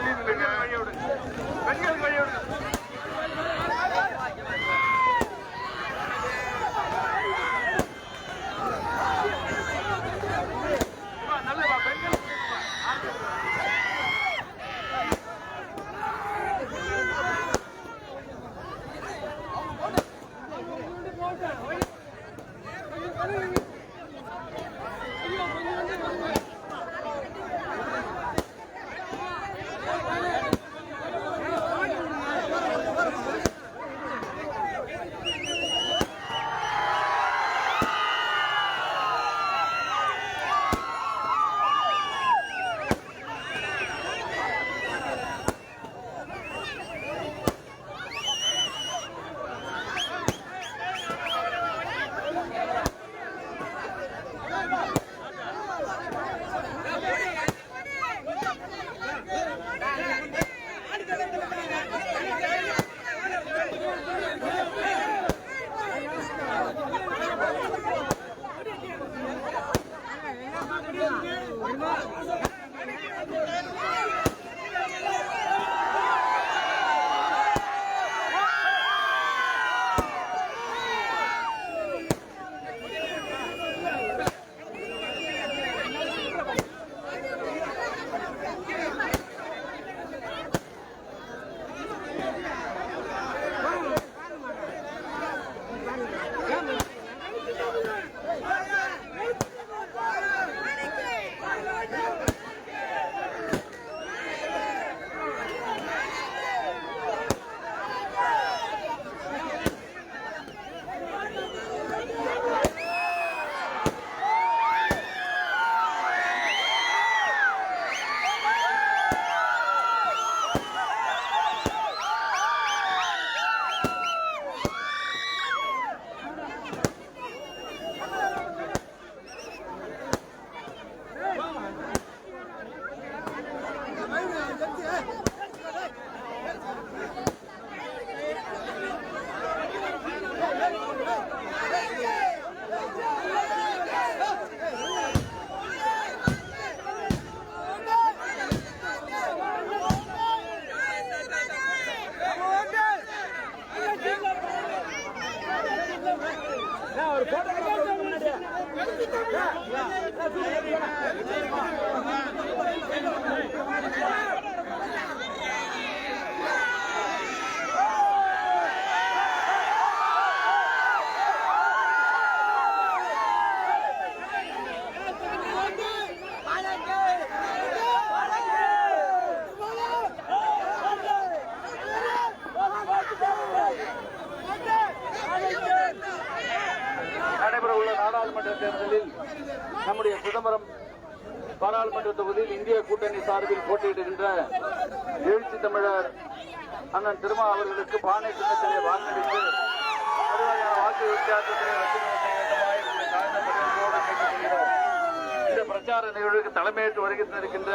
தள்ளி நில்லுங்க பெண்களுக்கு வழி தாம்பரம் பாராளுமன்ற தொகுதியில் இந்திய கூட்டணி சார்பில் போட்டியிடுகின்ற எழுச்சி தமிழர் அண்ணன் திருமா அவர்களுக்கு பானை சின்னத்திலே வாக்களித்து வாக்கு வித்தியாசத்திலே இந்த பிரச்சார நிகழ்வுக்கு தலைமையேற்று வருகின்றிருக்கின்ற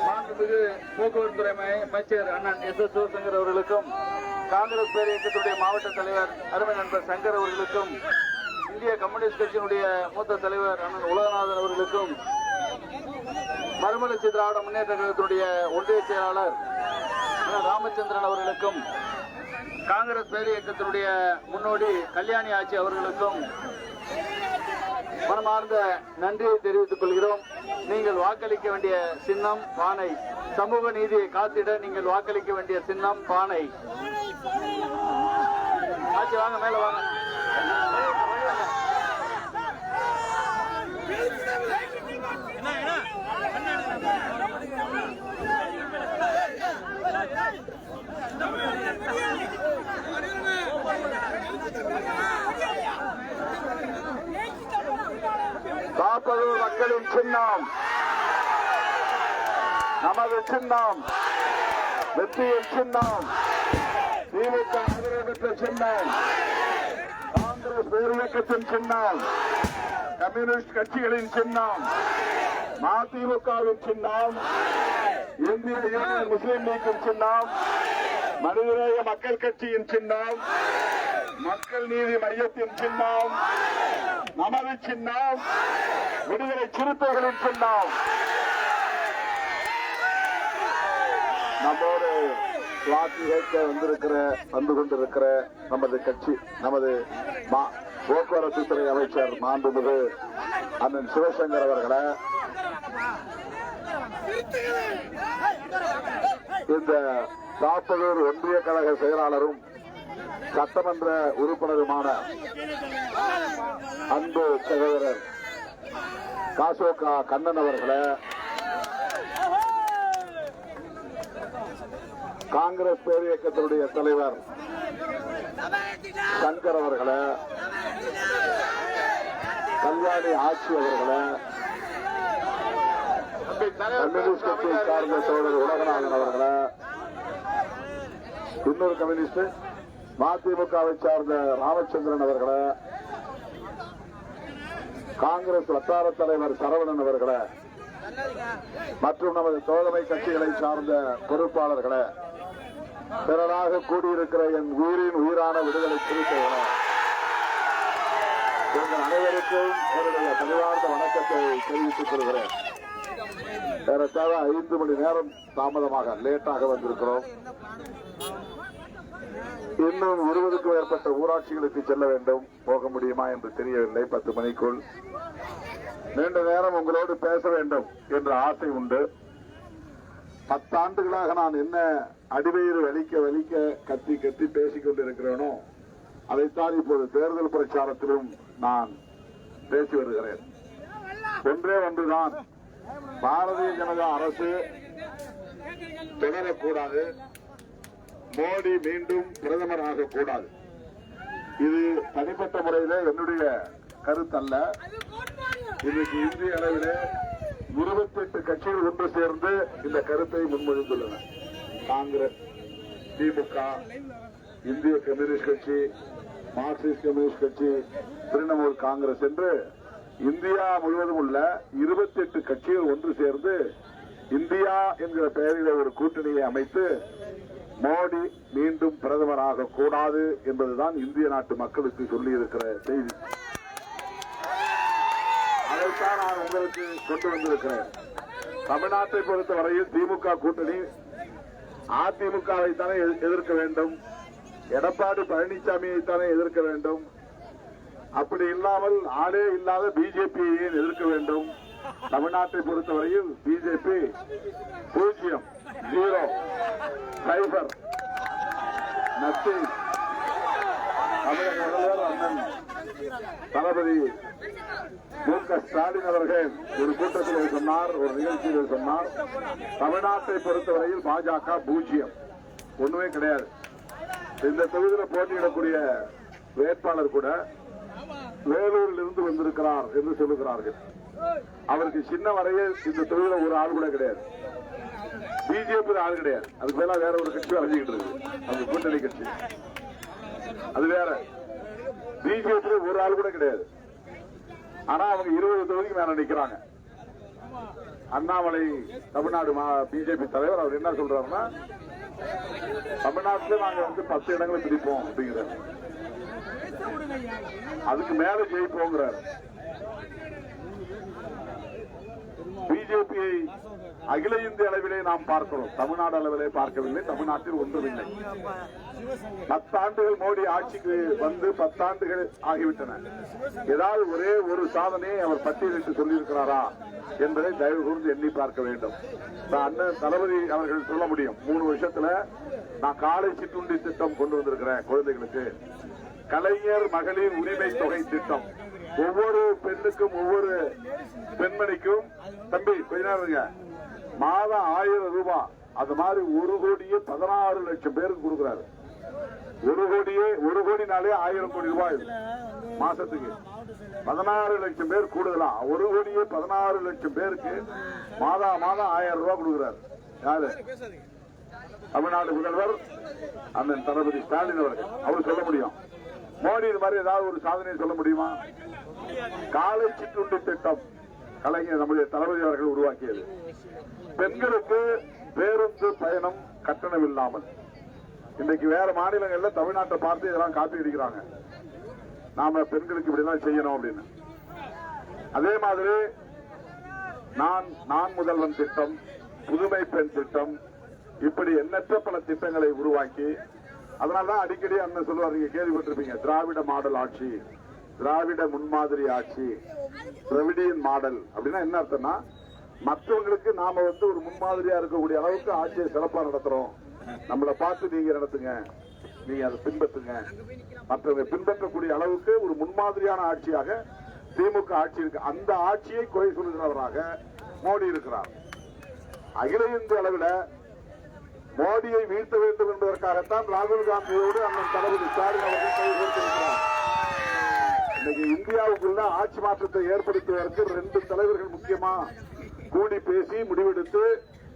மாண்புமிகு போக்குவரத்துறை அமைச்சர் அண்ணன் எஸ் எஸ் சிவசங்கர் அவர்களுக்கும் காங்கிரஸ் பேரியக்கத்துடைய மாவட்ட தலைவர் அருமை நண்பர் சங்கர் அவர்களுக்கும் இந்திய கம்யூனிஸ்ட் கட்சியினுடைய மூத்த தலைவர் அண்ணன் உலகநாதன் அவர்களுக்கும் மறுமலர்ச்சி திராவிட முன்னேற்ற கழகத்தினுடைய ஒன்றிய செயலாளர் ராமச்சந்திரன் அவர்களுக்கும் காங்கிரஸ் பேர் இயக்கத்தினுடைய முன்னோடி கல்யாணி ஆட்சி அவர்களுக்கும் மனமார்ந்த நன்றியை தெரிவித்துக் கொள்கிறோம். நீங்கள் வாக்களிக்க வேண்டிய சின்னம் பானை. சமூக நீதியை காத்திட நீங்கள் வாக்களிக்க வேண்டிய சின்னம் பானை. ஆட்சி வாங்க மேல வாங்க. காப்பது மக்களின் சின்னம். நமது சின்னம். வெற்றியின் சின்னம். திமுக ஆதரவு பெற்ற சின்னம். காங்கிரஸ் பேரியக்கத்தின் சின்னம். கம்யூனிஸ்ட் கட்சிகளின் சின்னம். மதிமுகவின் சின்னம். இந்திய யூனியன் முஸ்லீம் லீக்கின் சின்னம். மனிதநேய மக்கள் கட்சியின் சின்னம். மக்கள் நீதி மையத்தின் சின்னம். நமது சின்னம். விடுதலை சிறுத்தைகளின் சின்னம். வாக்கு கேட்க வந்திருக்கிற வந்து கொண்டிருக்கிற நமது கட்சி நமது மா- போக்குவரத்து துறை அமைச்சர் மாண்புமிகு அண்ணன் சிவசங்கர் அவர்களை. இந்த தாப்பலூர் ஒன்றிய கழக செயலாளரும் சட்டமன்ற உறுப்பினருமான அன்பு சகோதரர் காசோகா கண்ணன் அவர்களை காங்கிரஸ் பேர் இயக்கத்தினுடைய தலைவர் சங்கர் அவர்களை கல்யாணி ஆட்சி அவர்களை கம்யூனிஸ்ட் கட்சியை சார்ந்த சோழர் உலகநாதன் அவர்களை இன்னொரு கம்யூனிஸ்ட் மதிமுகவை சார்ந்த ராமச்சந்திரன் அவர்களை காங்கிரஸ் வட்டார தலைவர் சரவணன் அவர்களை மற்றும் நமது தோழமை கட்சிகளை சார்ந்த பொறுப்பாளர்களை திரளாக கூடியிருக்கிற என் உயிரின் உயிரான விடுதலை சிறுத்தைகளை எங்கள் அனைவருக்கும் என்னுடைய பணிவார்ந்த வணக்கத்தை தெரிவித்துக் கொள்கிறேன். ஏறத்தாழ ஐந்து மணி நேரம் தாமதமாக லேட்டாக வந்திருக்கிறோம். இன்னும் இருபதுக்கும் மேற்பட்ட ஊராட்சிகளுக்கு செல்ல வேண்டும். போக முடியுமா என்று தெரியவில்லை. பத்து மணிக்குள் நீண்ட நேரம் உங்களோடு பேச வேண்டும் என்ற ஆசை உண்டு. பத்தாண்டுகளாக நான் என்ன அடிவயிறு வலிக்க வலிக்க கத்தி கத்தி பேசிக் கொண்டிருக்கிறேனோ அதைத்தான் இப்போது தேர்தல் பிரச்சாரத்திலும் நான் பேசி வருகிறேன். ஒன்றே ஒன்றுதான். பாரதிய ஜனதா அரசு தொடரக்கூடாது மோடி மீண்டும் பிரதமர் ஆகக்கூடாது இது தனிப்பட்ட முறையில என்னுடைய கருத்தல்ல. இன்னைக்கு இந்திய அளவிலே இருபத்தெட்டு கட்சிகள் ஒன்று சேர்ந்து இந்த கருத்தை முன்மொழிந்துள்ளன. காங்கிரஸ் திமுக இந்திய கம்யூனிஸ்ட் கட்சி மார்க்சிஸ்ட் கம்யூனிஸ்ட் கட்சி திரிணாமுல் காங்கிரஸ் என்று இந்தியா முழுவதும் உள்ள இருபத்தெட்டு கட்சிகள் ஒன்று சேர்ந்து இந்தியா என்கிற பெயரில் ஒரு கூட்டணியை அமைத்து மோடி மீண்டும் பிரதமராக கூடாது என்பதுதான் இந்திய நாட்டு மக்களுக்கு சொல்லியிருக்கிற செய்தி. அதைத்தான் நான் உங்களுக்கு கொண்டு வந்திருக்கிறேன். தமிழ்நாட்டை பொறுத்தவரையில் திமுக கூட்டணி அதிமுகவை தானே எதிர்- எதிர்க்க வேண்டும். எடப்பாடி பழனிசாமியை தானே எதிர்க்க வேண்டும். அப்படி இல்லாமல் ஆளே இல்லாத பிஜேபியை எதிர்க்க வேண்டும்? தமிழ்நாட்டை பொறுத்தவரையில் பிஜேபி பூஜ்ஜியம். ஜீரோ சைபர் நத்திங் தமிழக முதல்வர் அண்ணன் தளபதி மு க ஸ்டாலின் அவர்கள் ஒரு கூட்டத்தில் சொன்னார் ஒரு நிகழ்ச்சியில் சொன்னார். தமிழ்நாட்டை பொறுத்தவரையில் பாஜக பூஜ்ஜியம். ஒண்ணுமே கிடையாது. இந்த தொகுதியில் போட்டியிடக்கூடிய வேட்பாளர் கூட வேலூரில் இருந்து வந்திருக்கிறார் என்று சொல்லுகிறார்கள். அவருக்கு சின்ன வரையில் இந்த தொகுதியில் ஒரு ஆள் கூட கிடையாது. பிஜேபி ஆள் கிடையாது. அதுக்கு மேல வேற ஒரு கட்சி அலைஞ்சிக்கிட்டு இருக்கு. அந்த கூட்டணி கட்சி. அது வேற. பிஜேபி ஒரு ஆள் கூட கிடையாது. ஆனா அவங்க இருபது தொகுதிக்கு மேல நிக்கிறாங்க. அண்ணாமலை தமிழ்நாடு பிஜேபி தலைவர் அவர் என்ன சொல்றாருன்னா தமிழ்நாட்டுல நாங்க வந்து பத்து இடங்களை பிடிப்போம் அப்படிங்கிறார். அதுக்கு மேல ஜெயிப்போங்கிறார். பிஜேபியை அகில இந்திய அளவிலே நாம் பார்க்கிறோம். தமிழ்நாடு அளவிலே பார்க்கவில்லை தமிழ்நாட்டில் ஒன்றுமில்லை. பத்தாண்டுகள் மோடி ஆட்சிக்கு வந்து பத்தாண்டுகள் ஆகிவிட்டன. ஏதாவது ஒரே ஒரு சாதனையை அவர் பட்டியலிட்டு சொல்லியிருக்கிறாரா என்பதை தயவு கூர்ந்து எண்ணி பார்க்க வேண்டும். நான் அண்ணன் தளபதி அவர்கள் சொல்ல முடியும். மூணு வருஷத்துல நான் காலை சிற்றுண்டி திட்டம் கொண்டு வந்திருக்கிறேன் குழந்தைகளுக்கு. கலைஞர் மகளிர் உரிமை தொகை திட்டம். ஒவ்வொரு பெண்ணுக்கும் ஒவ்வொரு பெண்மணிக்கும் தம்பி கொஞ்ச நேரம் இருங்க. மாதம் ஆயிரம் ரூபாய் அது மாதிரி ஒரு கோடியே பதினாறு லட்சம் பேருக்கு கொடுக்குறாரு. ஒரு கோடியே ஒரு கோடினாலே ஆயிரம் கோடி ரூபாய். மாசத்துக்கு பதினாறு லட்சம் பேர் கூடுதலாம் ஒரு கோடியே பதினாறு லட்சம் பேருக்கு மாதா மாதம் ஆயிரம் ரூபாய் கொடுக்குறாரு. யாரு? தமிழ்நாடு முதல்வர் அண்ணன் தளபதி ஸ்டாலின் அவர்கள். அவர் சொல்ல முடியும். மோடி இது மாதிரி ஏதாவது ஒரு சாதனையை சொல்ல முடியுமா? காலை சிற்றுண்டி திட்டம். கலைஞர் நம்முடைய தளபதி அவர்கள் உருவாக்கியது. பெண்களுக்கு பேருந்து பயணம் கட்டணம் இல்லாமல் இன்னைக்கு வேற மாநிலங்கள்ல தமிழ்நாட்டை பார்த்து இதெல்லாம் காப்பி அடிக்கிறாங்க நாம பெண்களுக்கு இப்படிதான் செய்யணும் அப்படின்னு. அதே மாதிரி நான் நான் முதல்வன் திட்டம் புதுமை பெண் திட்டம் இப்படி எண்ணற்ற பல திட்டங்களை உருவாக்கி அதனாலதான் அடிக்கடி அண்ணன் சொல்லுவார் நீங்க கேள்விப்பட்டிருப்பீங்க திராவிட மாடல் ஆட்சி. திராவிட முன்மாதிரி ஆட்சி திராவிடியன் மாடல். அப்படின்னா என்ன அர்த்தம்னா மற்றவங்களுக்கு நாம வந்து ஒரு முன்மாதிரியா இருக்கக்கூடிய அளவுக்கு ஆட்சியை சிறப்பா நடத்துறோம். நம்மளை பார்த்து நீங்க நடத்துங்க. நீங்க அதை பின்பற்றுங்க. மற்றவங்க பின்பற்றக்கூடிய அளவுக்கு ஒரு முன்மாதிரியான ஆட்சியாக திமுக ஆட்சி இருக்கு. அந்த ஆட்சியை குறை சொல்கிறவராக மோடி இருக்கிறார். அகில இந்திய அளவில் மோடியை வீழ்த்த வேண்டும் என்பதற்காகத்தான் ராகுல் காந்தியோடு அண்ணன் தளபதி ஸ்டாலின் அவர்கள் கை இந்தியாவுக்குள்ள ஆட்சி மாற்றத்தை ஏற்படுத்துவதற்கு ரெண்டு தலைவர்கள் முக்கியமா கூடி பேசி முடிவெடுத்து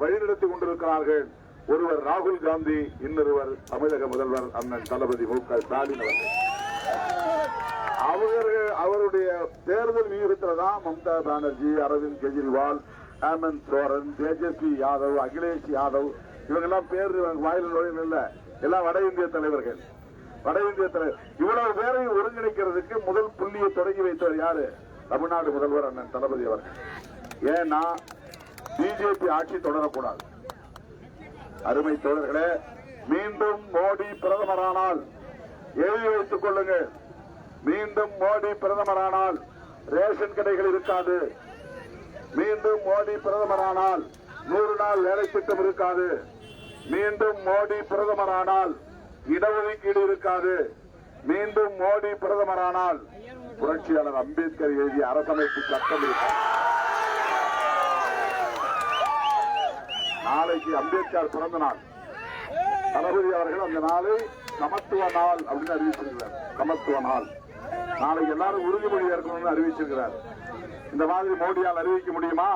வழிநடத்தி கொண்டிருக்கிறார்கள். ஒருவர் ராகுல் காந்தி இன்னொருவர் தமிழக முதல்வர் அண்ணன் தளபதி மு க ஸ்டாலின் அவர்கள். அவர்கள் அவருடைய தேர்தல் வியூகத்தில் தான் மம்தா பானர்ஜி அரவிந்த் கெஜ்ரிவால் ஹேமந்த் சோரன் தேஜஸ்வி யாதவ் அகிலேஷ் யாதவ் இவங்கெல்லாம் பேர் வாயில் நுழையும் இல்ல எல்லாம் வட இந்திய தலைவர்கள். வட இந்திய தலைவர் இவ்வளவு பேர் தொடங்கி வைத்தவர் யாரு? தமிழ்நாடு முதல்வர் அண்ணன் தளபதி அவர்கள் ஏன்னா பிஜேபி ஆட்சி தொடரக்கூடாது. அருமை தோழர்களே மீண்டும் மோடி பிரதமரானால் எழுதி வைத்துக் கொள்ளுங்கள். மீண்டும் மோடி பிரதமரானால் ரேஷன் கடைகள் இருக்காது. மீண்டும் மோடி பிரதமரானால் நூறு நாள் வேலை திட்டம் இருக்காது. மீண்டும் மோடி பிரதமரானால் இடஒதுக்கீடு இருக்காது. மீண்டும் மோடி பிரதமரானால் புரட்சியாளர் அம்பேத்கர் எழுதிய அரசமைப்பு சட்டம் நாளைக்கு அம்பேத்கர் பிறந்த நாள். தளபதி அவர்கள் அந்த நாளை சமத்துவ நாள் அப்படின்னு அறிவிச்சிருக்கிறார். சமத்துவ நாள். நாளைக்கு எல்லாரும் உறுதிமொழி ஏற்கணும்னு அறிவிச்சிருக்கிறார். இந்த மாதிரி மோடியால் அறிவிக்க முடியுமா?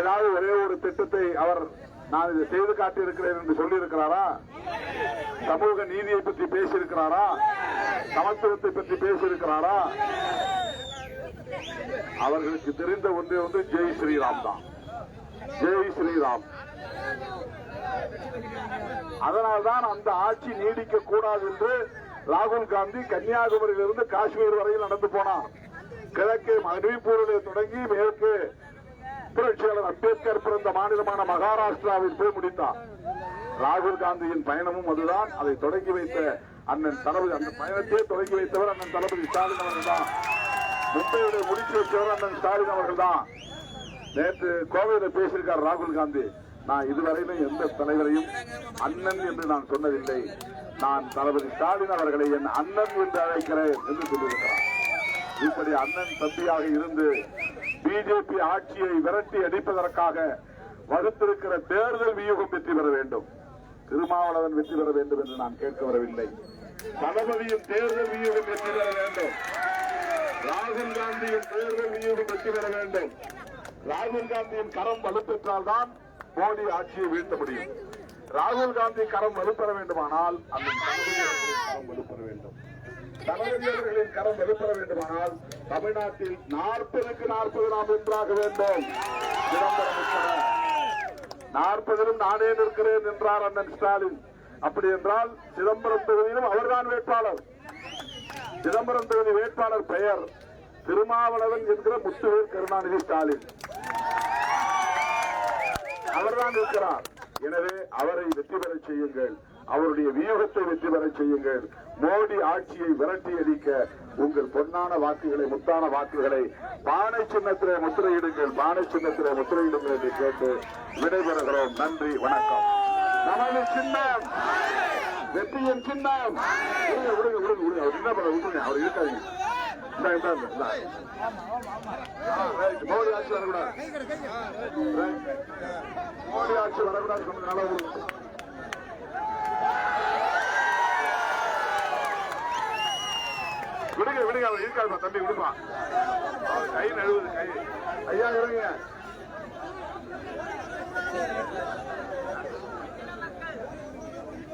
ஏதாவது ஒரே ஒரு திட்டத்தை அவர் நான் இதை செய்து காட்டியிருக்கிறேன் என்று சொல்லியிருக்கிறாரா? சமூக நீதியை பற்றி பேசியிருக்கிறாரா? சமத்துவத்தை பற்றி பேசியிருக்கிறாரா? அவர்களுக்கு தெரிந்த ஒன்றே வந்து ஜெய் ஸ்ரீராம் தான். ஜெய் ஸ்ரீராம். அதனால்தான் அந்த ஆட்சி நீடிக்க கூடாது என்று ராகுல் காந்தி கன்னியாகுமரியிலிருந்து காஷ்மீர் வரையில் நடந்து போனார். கிழக்கே மணிப்பூரிலே தொடங்கி மேற்கு புரட்சியாளர் அம்பேத்கர் பிறந்த மாநிலமான மகாராஷ்டிராவில் போய் முடித்தார். ராகுல் காந்தியின் பயணமும் அதுதான். அதை தொடங்கி வைத்த அண்ணன் தளபதி அந்த பயணத்தையே தொடங்கி வைத்தவர் அண்ணன் தளபதி ஸ்டாலின் அவர்கள் தான். மும்பையில முடிச்சு வச்சவர் அண்ணன் ஸ்டாலின் அவர்கள் தான். நேற்று கோவையில பேசியிருக்கார் ராகுல் காந்தி. நான் இதுவரையிலும் எந்த தலைவரையும் அண்ணன் என்று நான் சொன்னதில்லை. நான் தளபதி ஸ்டாலின் அவர்களை என் அண்ணன் என்று அழைக்கிறேன் என்று சொல்லியிருக்கிறார். இப்படி அண்ணன் தம்பியாக இருந்து பிஜேபி ஆட்சியை விரட்டி அடிப்பதற்காக வகுத்திருக்கிற தேர்தல் வியூகம் வெற்றி பெற வேண்டும். திருமாவளவன் வெற்றி பெற வேண்டும் என்று நான் கேட்க வரவில்லை. தளபதியும் தேர்தல் வியூகம் வெற்றி பெற வேண்டும். ராகுல் காந்தியின் தேர்தல் வியூகம் வெற்றி பெற வேண்டும். ராகுல் காந்தியின் கரம் வலுப்பெற்றால் தான் மோடி ஆட்சியை வீழ்த்த முடியும். ராகுல் காந்தி கரம் வலுப்பெற வேண்டுமானால் அந்த கரம் வலுப்பெற வேண்டும். தமிழர்களின் கரம் வெளிப்பட வேண்டுமானால் தமிழ்நாட்டில் நாற்பதுக்கு நாற்பது நாம் ஒன்றாக வேண்டும். சிதம்பரம் உட்பட நாற்பதிலும் நானே நிற்கிறேன் என்றார் அண்ணன் ஸ்டாலின். அப்படி என்றால் சிதம்பரம் தொகுதியிலும் அவர்தான் வேட்பாளர். சிதம்பரம் தொகுதி வேட்பாளர் பெயர் திருமாவளவன் என்கிற முத்துவேல் கருணாநிதி ஸ்டாலின். அவர்தான் இருக்கிறார் எனவே அவரை வெற்றி பெற செய்யுங்கள். அவருடைய வியூகத்தை வெற்றி பெற செய்யுங்கள். மோடி ஆட்சியை விரட்டி அடிக்க உங்கள் பொன்னான வாக்குகளை முத்தான வாக்குகளை பானை சின்னத்திலே முத்திரையிடுங்கள் பானை சின்னத்திலே முத்திரையிடுங்கள் என்று கேட்டு விடைபெறுகிறோம். நன்றி வணக்கம். நமது சின்னம் வெற்றியின் சின்னம். விடுங்க விடுங்க விடுங்க விடுங்க அவர் என்ன பண்ண விடுங்க அவர் இருக்காதீங்க மோடி ஆட்சி வரக்கூடாது. மோடி ஆட்சி வரக்கூடாது. சொன்னதுனால விடுங்க விடுங்க அவர் இருக்காருப்பா தம்பி விடுப்பா அவர் கை நழுவுது கை. ஐயா இறங்க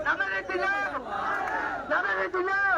நமது சின்னம் நமது சின்னம்